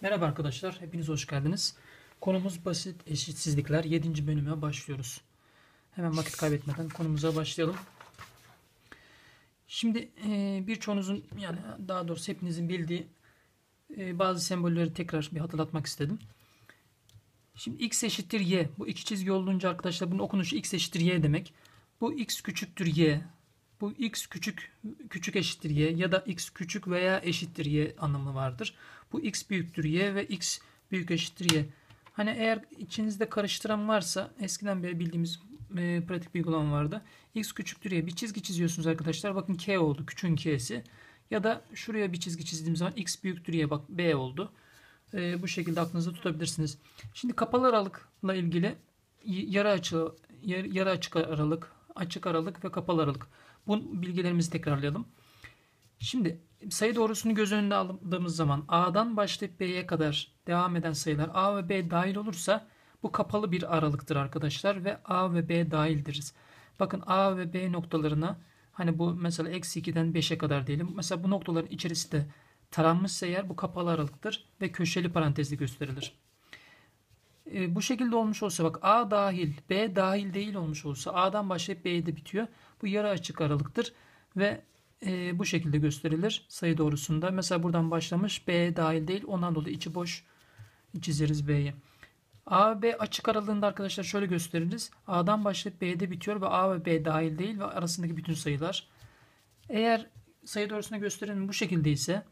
Merhaba arkadaşlar, hepiniz hoş geldiniz. Konumuz basit eşitsizlikler. 7. bölüme başlıyoruz. Hemen vakit kaybetmeden konumuza başlayalım. Şimdi e, birçoğunuzun yani daha doğrusu hepinizin bildiği e, bazı sembolleri tekrar bir hatırlatmak istedim. Şimdi x eşittir y. Bu iki çizgi olduğunca arkadaşlar bunun okunuşu x eşittir y demek. Bu x küçüktür y. Bu x küçük küçük eşittir y ya da x küçük veya eşittir y anlamı vardır. Bu x büyüktür y ve x büyük eşittir y. Hani eğer içinizde karıştıran varsa eskiden beri bildiğimiz e, pratik bir uygulama vardı. x küçüktür y bir çizgi çiziyorsunuz arkadaşlar. Bakın k oldu küçüğün k'si. Ya da şuraya bir çizgi çizdiğim zaman x büyüktür y bak b oldu. E, bu şekilde aklınızda tutabilirsiniz. Şimdi kapalı aralıkla ilgili yarı açı yarı açık aralık, açık aralık ve kapalı aralık. Bu bilgilerimizi tekrarlayalım. Şimdi sayı doğrusunu göz önünde aldığımız zaman A'dan başlayıp B'ye kadar devam eden sayılar A ve B dahil olursa bu kapalı bir aralıktır arkadaşlar ve A ve B dahildiriz. Bakın A ve B noktalarına hani bu mesela eksi 2'den 5'e kadar diyelim. Mesela bu noktaların içerisinde taranmışsa eğer bu kapalı aralıktır ve köşeli parantezli gösterilir. E, bu şekilde olmuş olsa bak A dahil B dahil değil olmuş olsa A'dan başlayıp B'de bitiyor. Bu yarı açık aralıktır ve e, bu şekilde gösterilir sayı doğrusunda. Mesela buradan başlamış B dahil değil ondan dolayı içi boş çizeriz B'yi. A B açık aralığında arkadaşlar şöyle gösteririz. A'dan başlayıp B'de bitiyor ve A ve B dahil değil ve arasındaki bütün sayılar. Eğer sayı doğrusunda gösterilen bu şekilde ise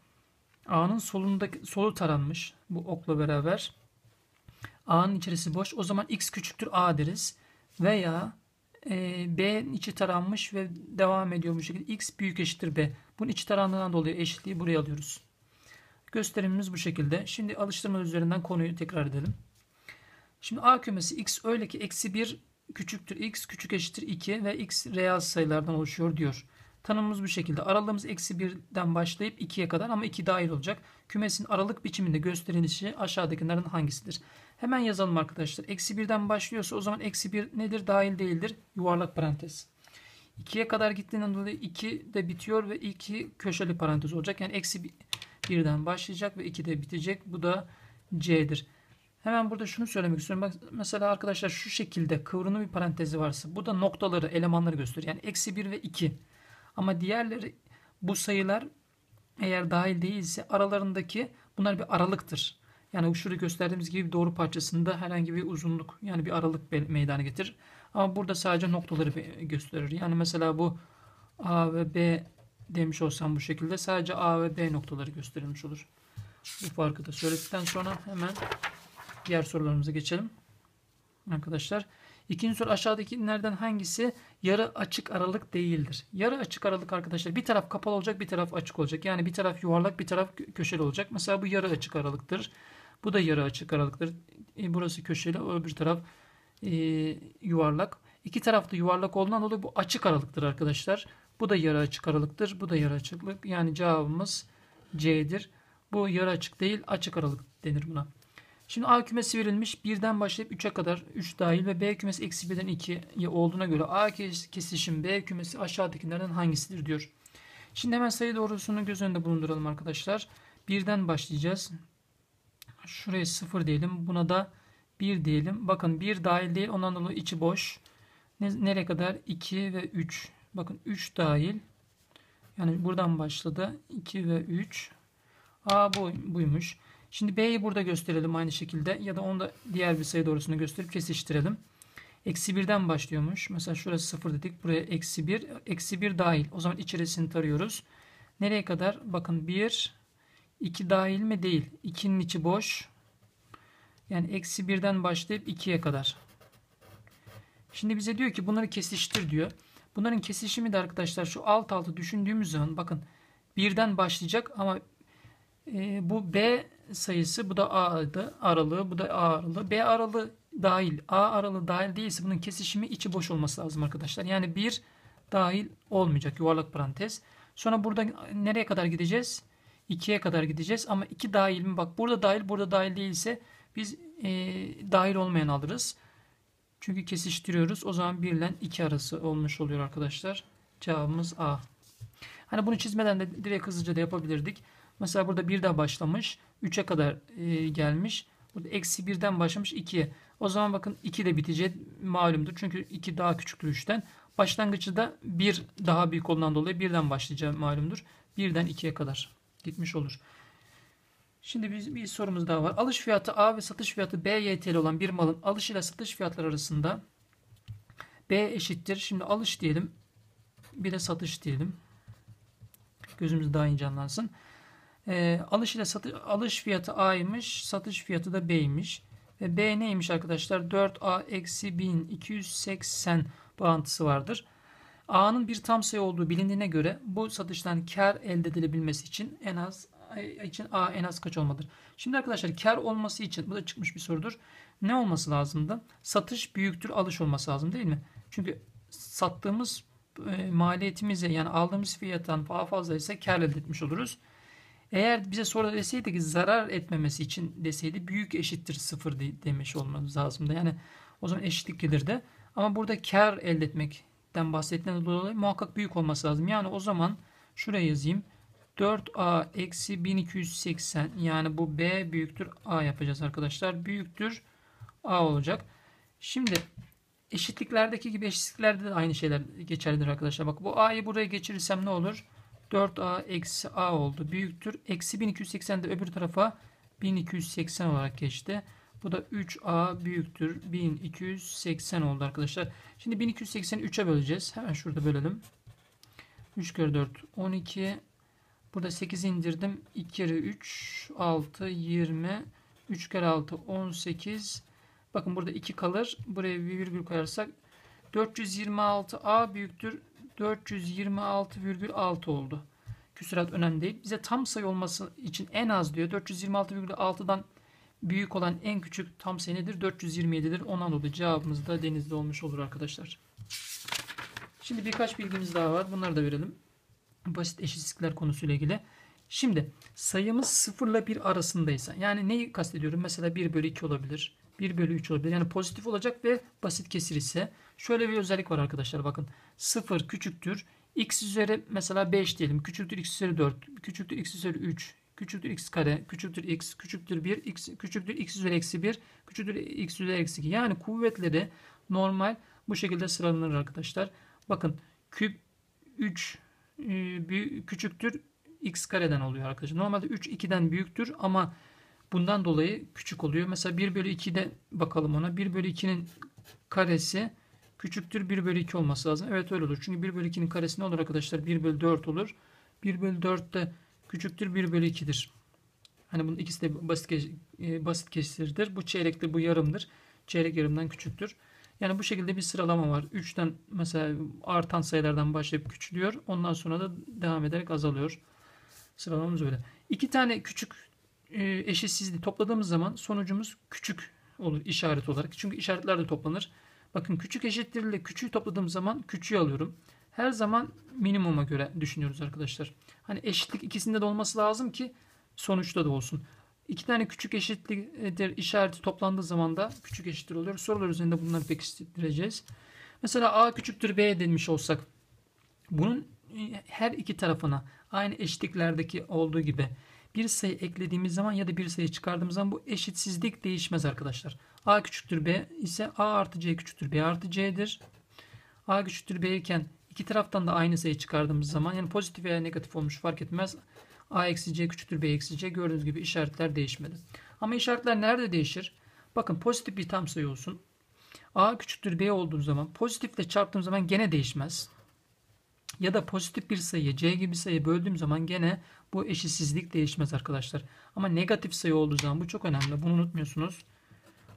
A'nın solundaki solu taranmış bu okla beraber. A'nın içerisi boş. O zaman x küçüktür A deriz. Veya e, B'nin içi taranmış ve devam ediyor bu şekilde. X büyük eşittir B. Bunun içi tarandığından dolayı eşitliği buraya alıyoruz. Gösterimimiz bu şekilde. Şimdi alıştırma üzerinden konuyu tekrar edelim. Şimdi A kümesi X öyle ki eksi 1 küçüktür X küçük eşittir 2 ve X reel sayılardan oluşuyor diyor. Tanımımız bu şekilde. Aralığımız eksi 1'den başlayıp 2'ye kadar ama 2 dahil olacak. Kümesin aralık biçiminde gösterilişi aşağıdakilerin hangisidir? Hemen yazalım arkadaşlar. Eksi 1'den başlıyorsa o zaman eksi 1 nedir? Dahil değildir. Yuvarlak parantez. 2'ye kadar gittiğinden dolayı 2 de bitiyor ve 2 köşeli parantez olacak. Yani eksi 1'den başlayacak ve 2 de bitecek. Bu da C'dir. Hemen burada şunu söylemek istiyorum. Bak mesela arkadaşlar şu şekilde kıvrımlı bir parantezi varsa burada noktaları, elemanları gösteriyor. Yani eksi 1 ve 2. Ama diğerleri bu sayılar eğer dahil değilse aralarındaki bunlar bir aralıktır. Yani şurada gösterdiğimiz gibi doğru parçasında herhangi bir uzunluk yani bir aralık meydana getirir. Ama burada sadece noktaları gösterir. Yani mesela bu A ve B demiş olsam bu şekilde sadece A ve B noktaları gösterilmiş olur. Bu farkı da söyledikten sonra hemen diğer sorularımıza geçelim. Arkadaşlar ikinci soru aşağıdakilerden hangisi yarı açık aralık değildir? Yarı açık aralık arkadaşlar bir taraf kapalı olacak bir taraf açık olacak. Yani bir taraf yuvarlak bir taraf köşeli olacak. Mesela bu yarı açık aralıktır. Bu da yarı açık aralıktır. E, burası köşeli, öbür taraf e, yuvarlak. İki tarafta yuvarlak olduğundan dolayı bu açık aralıktır arkadaşlar. Bu da yarı açık aralıktır. Bu da yarı açıklık. Yani cevabımız C'dir. Bu yarı açık değil, açık aralık denir buna. Şimdi A kümesi verilmiş. Birden başlayıp 3'e kadar 3 dahil ve B kümesi eksi 1'den 2'ye olduğuna göre A kesişim B kümesi aşağıdakilerden hangisidir diyor. Şimdi hemen sayı doğrusunu göz önünde bulunduralım arkadaşlar. Birden başlayacağız. Şuraya 0 diyelim. Buna da 1 diyelim. Bakın 1 dahil değil. Ondan dolayı içi boş. Nereye kadar? 2 ve 3. Bakın 3 dahil. Yani buradan başladı. 2 ve 3. A bu, buymuş. Şimdi B'yi burada gösterelim aynı şekilde. Ya da onu da diğer bir sayı doğrusunu gösterip kesiştirelim. Eksi 1'den başlıyormuş. Mesela şurası 0 dedik. Buraya eksi 1. Eksi 1 dahil. O zaman içerisini tarıyoruz. Nereye kadar? Bakın 1, 2 dahil mi? Değil. 2'nin içi boş. Yani eksi 1'den başlayıp 2'ye kadar. Şimdi bize diyor ki bunları kesiştir diyor. Bunların kesişimi de arkadaşlar şu alt altı düşündüğümüz zaman bakın birden başlayacak ama e, bu B sayısı bu da A aralığı bu da A aralığı. B aralığı dahil A aralığı dahil değilse bunun kesişimi içi boş olması lazım arkadaşlar. Yani bir dahil olmayacak yuvarlak parantez. Sonra burada nereye kadar gideceğiz? 2'ye kadar gideceğiz ama 2 dahil mi? Bak burada dahil burada dahil değilse biz e, dahil olmayan alırız. Çünkü kesiştiriyoruz. O zaman 1 ile 2 arası olmuş oluyor arkadaşlar. Cevabımız A. Hani bunu çizmeden de direkt hızlıca da yapabilirdik. Mesela burada 1'de başlamış. 3'e kadar e, gelmiş. Burada eksi 1'den başlamış 2'ye. O zaman bakın 2 de bitecek malumdur. Çünkü 2 daha küçüktür 3'ten. Başlangıcı da 1 daha büyük olduğundan dolayı 1'den başlayacağım malumdur. 1'den 2'ye kadar gitmiş olur. Şimdi bir, bir sorumuz daha var. Alış fiyatı A ve satış fiyatı B YTL olan bir malın alış ile satış fiyatları arasında B eşittir. Şimdi alış diyelim. Bir de satış diyelim. Gözümüz daha iyi canlansın. E, alış ile satış alış fiyatı A'ymış, satış fiyatı da B'ymiş. Ve B neymiş arkadaşlar? 4A eksi 1280 bağıntısı vardır. A'nın bir tam sayı olduğu bilindiğine göre bu satıştan kar elde edilebilmesi için en az için A en az kaç olmalıdır? Şimdi arkadaşlar kar olması için bu da çıkmış bir sorudur. Ne olması lazımdı? Satış büyüktür alış olması lazım değil mi? Çünkü sattığımız e, maliyetimize yani aldığımız fiyattan daha fazla ise kar elde etmiş oluruz. Eğer bize sonra deseydi ki zarar etmemesi için deseydi büyük eşittir sıfır demiş olmamız lazımdı. Yani o zaman eşitlik gelirdi. Ama burada kar elde etmekten bahsettiğinden dolayı muhakkak büyük olması lazım. Yani o zaman şuraya yazayım. 4a eksi 1280 yani bu b büyüktür a yapacağız arkadaşlar. Büyüktür a olacak. Şimdi eşitliklerdeki gibi eşitliklerde de aynı şeyler geçerlidir arkadaşlar. Bak bu a'yı buraya geçirirsem ne olur? 4a eksi a oldu. Büyüktür. Eksi 1280 de öbür tarafa 1280 olarak geçti. Bu da 3a büyüktür. 1280 oldu arkadaşlar. Şimdi 1280'i 3'e böleceğiz. Hemen şurada bölelim. 3 kere 4 12. Burada 8 indirdim. 2 kere 3 6 20. 3 kere 6 18. Bakın burada 2 kalır. Buraya bir virgül koyarsak 426a büyüktür 426,6 oldu. Küsurat önemli değil. Bize tam sayı olması için en az diyor. 426,6'dan büyük olan en küçük tam sayı nedir? 427'dir. Ondan dolayı cevabımız da denizde olmuş olur arkadaşlar. Şimdi birkaç bilgimiz daha var. Bunları da verelim. Basit eşitsizlikler konusuyla ilgili. Şimdi sayımız 0 ile 1 arasındaysa yani neyi kastediyorum? Mesela 1 bölü 2 olabilir. 1 bölü 3 olabilir. Yani pozitif olacak ve basit kesir ise şöyle bir özellik var arkadaşlar bakın. 0 küçüktür. x üzeri mesela 5 diyelim. Küçüktür x üzeri 4. Küçüktür x üzeri 3. Küçüktür x kare. Küçüktür x. Küçüktür 1. X, küçüktür x üzeri eksi 1. Küçüktür x üzeri eksi 2. Yani kuvvetleri normal bu şekilde sıralanır arkadaşlar. Bakın küp 3 e, küçüktür x kareden oluyor arkadaşlar. Normalde 3 2'den büyüktür ama bundan dolayı küçük oluyor. Mesela 1 bölü 2'de bakalım ona. 1 bölü 2'nin karesi küçüktür 1 bölü 2 olması lazım. Evet öyle olur. Çünkü 1 bölü 2'nin karesi ne olur arkadaşlar? 1 bölü 4 olur. 1 bölü 4 de küçüktür 1 bölü 2'dir. Hani bunun ikisi de basit, e, basit kesirdir. Bu çeyrektir, bu yarımdır. Çeyrek yarımdan küçüktür. Yani bu şekilde bir sıralama var. 3'ten mesela artan sayılardan başlayıp küçülüyor. Ondan sonra da devam ederek azalıyor. Sıralamamız öyle. İki tane küçük e, eşitsizliği topladığımız zaman sonucumuz küçük olur işaret olarak. Çünkü işaretler de toplanır. Bakın küçük eşittir ile küçüğü topladığım zaman küçüğü alıyorum. Her zaman minimuma göre düşünüyoruz arkadaşlar. Hani eşitlik ikisinde de olması lazım ki sonuçta da olsun. İki tane küçük eşitliktir işareti toplandığı zaman da küçük eşittir oluyor. Sorular üzerinde bunları pekiştireceğiz. Mesela a küçüktür b demiş olsak bunun her iki tarafına aynı eşitliklerdeki olduğu gibi bir sayı eklediğimiz zaman ya da bir sayı çıkardığımız zaman bu eşitsizlik değişmez arkadaşlar. A küçüktür B ise A artı C küçüktür B artı C'dir. A küçüktür B iken iki taraftan da aynı sayı çıkardığımız zaman yani pozitif veya negatif olmuş fark etmez. A eksi C küçüktür B eksi C gördüğünüz gibi işaretler değişmedi. Ama işaretler nerede değişir? Bakın pozitif bir tam sayı olsun. A küçüktür B olduğu zaman pozitifle çarptığım zaman gene değişmez. Ya da pozitif bir sayıyı C gibi sayı böldüğüm zaman gene bu eşitsizlik değişmez arkadaşlar. Ama negatif sayı olduğu zaman bu çok önemli. Bunu unutmuyorsunuz.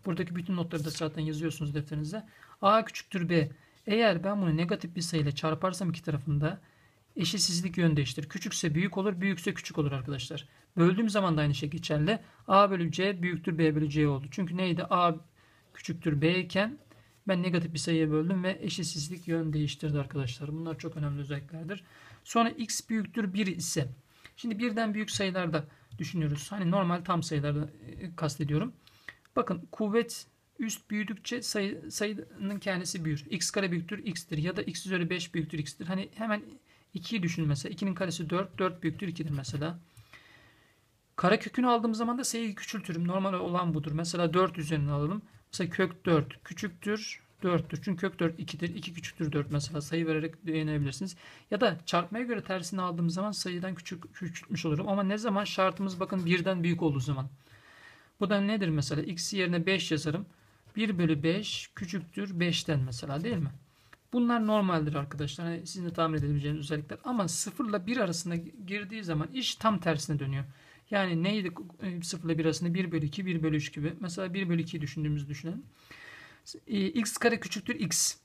Buradaki bütün notları da zaten yazıyorsunuz defterinize. A küçüktür B. Eğer ben bunu negatif bir sayıyla çarparsam iki tarafında eşitsizlik yön değiştir. Küçükse büyük olur, büyükse küçük olur arkadaşlar. Böldüğüm zaman da aynı şey geçerli. A bölü C büyüktür B bölü C oldu. Çünkü neydi? A küçüktür B iken ben negatif bir sayıya böldüm ve eşitsizlik yön değiştirdi arkadaşlar. Bunlar çok önemli özelliklerdir. Sonra x büyüktür 1 ise şimdi birden büyük sayılarda düşünüyoruz. Hani normal tam sayılarda e, kastediyorum. Bakın kuvvet üst büyüdükçe sayı, sayının kendisi büyür. x kare büyüktür x'tir ya da x üzeri 5 büyüktür x'tir. Hani hemen 2'yi düşün mesela. 2'nin karesi 4, 4 büyüktür 2'dir mesela. Karekökünü aldığım zaman da sayıyı küçültürüm. Normal olan budur. Mesela 4 üzerine alalım. Mesela kök 4 küçüktür 4'tür. Çünkü kök 4 2'dir. 2 küçüktür 4 mesela sayı vererek deneyebilirsiniz. Ya da çarpmaya göre tersini aldığım zaman sayıdan küçük küçültmüş olurum. Ama ne zaman şartımız bakın birden büyük olduğu zaman. Bu da nedir mesela? X yerine 5 yazarım. 1 bölü 5 küçüktür 5'ten mesela değil mi? Bunlar normaldir arkadaşlar. Yani sizin de tahmin edebileceğiniz özellikler. Ama 0 ile 1 arasında girdiği zaman iş tam tersine dönüyor. Yani neydi 0 ile 1 arasında 1 bölü 2, 1 bölü 3 gibi. Mesela 1 bölü 2'yi düşündüğümüzü düşünelim. E, x kare küçüktür x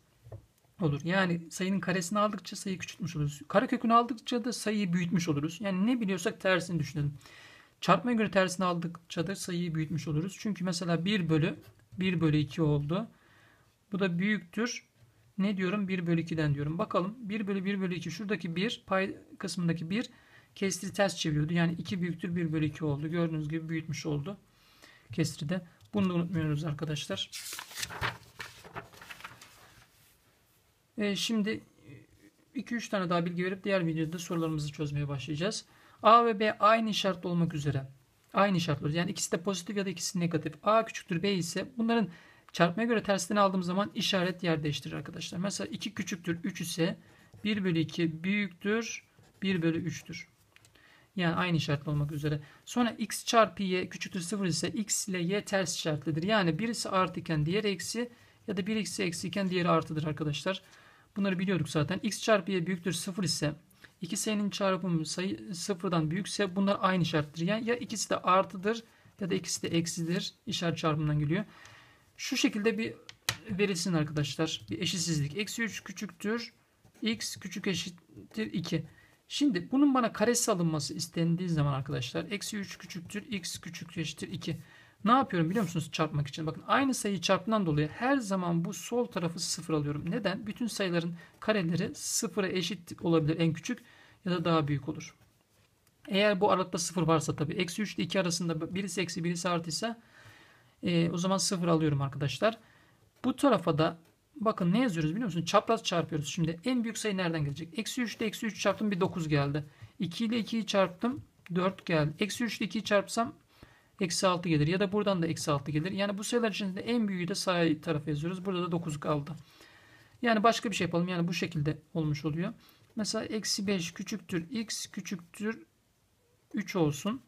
olur. Yani sayının karesini aldıkça sayıyı küçültmüş oluruz. Karekökünü aldıkça da sayıyı büyütmüş oluruz. Yani ne biliyorsak tersini düşünelim. Çarpmaya göre tersini aldıkça da sayıyı büyütmüş oluruz. Çünkü mesela 1 bölü 1 bölü 2 oldu. Bu da büyüktür. Ne diyorum? 1 bölü 2'den diyorum. Bakalım 1 bölü 1 bölü 2 şuradaki 1 pay kısmındaki 1 kesri ters çeviriyordu. Yani 2 büyüktür 1 bölü 2 oldu. Gördüğünüz gibi büyütmüş oldu. Kesri de. Bunu da unutmuyoruz arkadaşlar. E, şimdi 2-3 tane daha bilgi verip diğer videoda sorularımızı çözmeye başlayacağız. A ve B aynı işaretli olmak üzere. Aynı işaretli Yani ikisi de pozitif ya da ikisi negatif. A küçüktür B ise bunların çarpmaya göre tersini aldığım zaman işaret yer değiştirir arkadaşlar. Mesela 2 küçüktür 3 ise 1 bölü 2 büyüktür 1 bölü 3'tür. Yani aynı işaretli olmak üzere. Sonra x çarpı y küçüktür 0 ise x ile y ters işaretlidir. Yani birisi artı iken diğeri eksi ya da bir eksi eksi iken diğeri artıdır arkadaşlar. Bunları biliyorduk zaten. x çarpı y büyüktür 0 ise iki sayının çarpımı sayı sıfırdan büyükse bunlar aynı işarettir. Yani ya ikisi de artıdır ya da ikisi de eksidir. İşaret çarpımından geliyor. Şu şekilde bir verilsin arkadaşlar. Bir eşitsizlik. Eksi 3 küçüktür. x küçük eşittir 2. Şimdi bunun bana karesi alınması istendiği zaman arkadaşlar eksi 3 küçüktür x küçük eşittir 2. Ne yapıyorum biliyor musunuz çarpmak için? Bakın aynı sayıyı çarpından dolayı her zaman bu sol tarafı sıfır alıyorum. Neden? Bütün sayıların kareleri sıfıra eşit olabilir en küçük ya da daha büyük olur. Eğer bu aralıkta sıfır varsa tabii eksi 3 ile 2 arasında birisi eksi birisi artıysa e, o zaman sıfır alıyorum arkadaşlar. Bu tarafa da bakın ne yazıyoruz biliyor musunuz? Çapraz çarpıyoruz. Şimdi en büyük sayı nereden gelecek? Eksi 3 ile eksi 3 çarptım bir 9 geldi. 2 ile 2'yi çarptım 4 geldi. Eksi 3 ile 2'yi çarpsam eksi 6 gelir. Ya da buradan da eksi 6 gelir. Yani bu sayılar içinde en büyüğü de sağ tarafa yazıyoruz. Burada da 9 kaldı. Yani başka bir şey yapalım. Yani bu şekilde olmuş oluyor. Mesela eksi 5 küçüktür. X küçüktür. 3 olsun.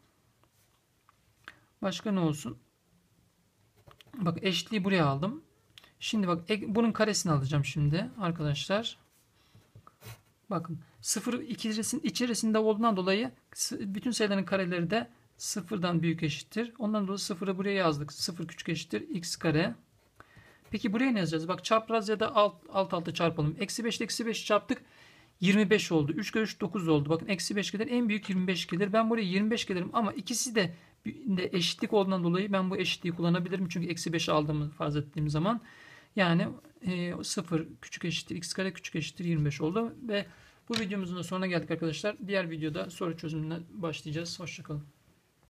Başka ne olsun? Bak eşitliği buraya aldım. Şimdi bak bunun karesini alacağım şimdi arkadaşlar. Bakın 0 içerisinde olduğundan dolayı bütün sayıların kareleri de sıfırdan büyük eşittir. Ondan dolayı sıfırı buraya yazdık. Sıfır küçük eşittir x kare. Peki buraya ne yazacağız? Bak çapraz ya da alt, alt alta çarpalım. Eksi 5 ile eksi 5 çarptık. 25 oldu. 3 kere 3 9 oldu. Bakın eksi 5 gelir. En büyük 25 gelir. Ben buraya 25 gelirim ama ikisi de, de eşitlik olduğundan dolayı ben bu eşitliği kullanabilirim. Çünkü eksi 5 aldığımı farz ettiğim zaman yani e, 0 küçük eşittir x kare küçük eşittir 25 oldu ve bu videomuzun da sonuna geldik arkadaşlar. Diğer videoda soru çözümüne başlayacağız. Hoşçakalın.